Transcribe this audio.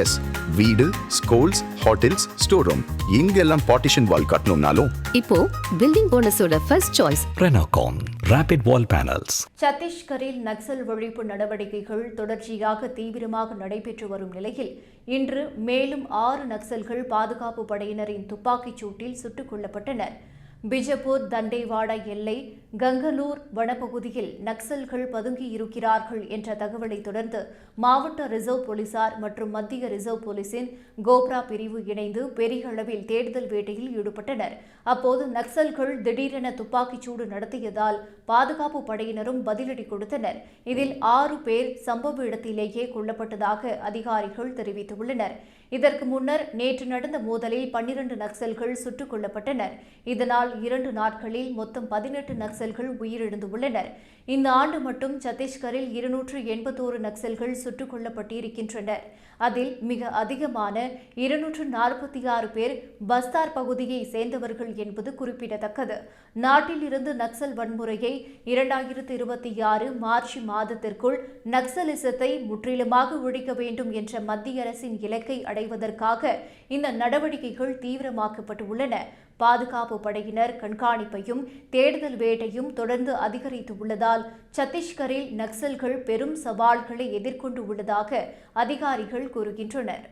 S வீடு schools hotels store room இங்கெல்லாம் partition wall கட்டணும்னாலும். இப்போ building போனஸோட first choice Renocon Rapid Wall Panels. சத்தீஸ்கரில் நக்சல் ஒழிப்பு நடவடிக்கைகள் தொடர்ச்சியாக தீவிரமாக நடைபெற்று வரும் நிலையில் இன்று மேலும் ஆறு நக்சல்கள் பாதுகாப்பு படையினரின் துப்பாக்கிச் சூட்டில் சுட்டுக் கொல்லப்பட்டனர். பிஜப்பூர் தண்டேவாடா எல்லை கங்கலூர் வனப்பகுதியில் நக்சல்கள் பதுங்கி இருக்கிறார்கள் என்ற தகவலை தொடர்ந்து மாவட்ட ரிசர்வ் போலீசார் மற்றும் மத்திய ரிசர்வ் போலீசின் கோப்ரா பிரிவு இணைந்து பெரிய அளவில் தேடுதல் வேட்டையில் ஈடுபட்டனர். அப்போது நக்சல்கள் திடீரென துப்பாக்கிச்சூடு நடத்தியதால் பாதுகாப்பு படையினரும் பதிலடி கொடுத்தனர். இதில் ஆறு பேர் சம்பவ இடத்திலேயே கொல்லப்பட்டதாக அதிகாரிகள் தெரிவித்துள்ளனர். இதற்கு முன்னர் நேற்று நடந்த மோதலில் பன்னிரண்டு நக்சல்கள் சுட்டுக் கொல்லப்பட்டனர். இதனால் இரண்டு நாட்களில் மொத்தம் பதினெட்டு நக்சல்கள் உயிரிழந்துள்ளனர். இந்த ஆண்டு மட்டும் சத்தீஸ்கரில் இருநூற்று எண்பத்தோரு நக்சல்கள் சுட்டுக் கொல்லப்பட்டிருக்கின்றனர். அதில் மிக அதிகமான இருநூற்று நாற்பத்தி ஆறு பேர் பஸ்தார் பகுதியை சேர்ந்தவர்கள் என்பது குறிப்பிடத்தக்கது. நாட்டில் இருந்து நக்சல் வன்முறையை இரண்டாயிரத்து இருபத்தி ஆறு மார்ச் மாதத்திற்குள் நக்சலிசத்தை முற்றிலுமாக ஒழிக்க வேண்டும் என்ற மத்திய அரசின் இலக்கை அடைவதற்காக இந்த நடவடிக்கைகள் தீவிரமாக்கப்பட்டுள்ளன. பாதுகாப்பு படையினர் கண்காணிப்பையும் தேடுதல் வேட்டையும் தொடர்ந்து அதிகரித்து உள்ளதால் சத்தீஸ்கரில் நக்சல்கள் பெரும் சவால்களை எதிர்கொண்டு உள்ளதாக அதிகாரிகள் கூறுகின்றனர்.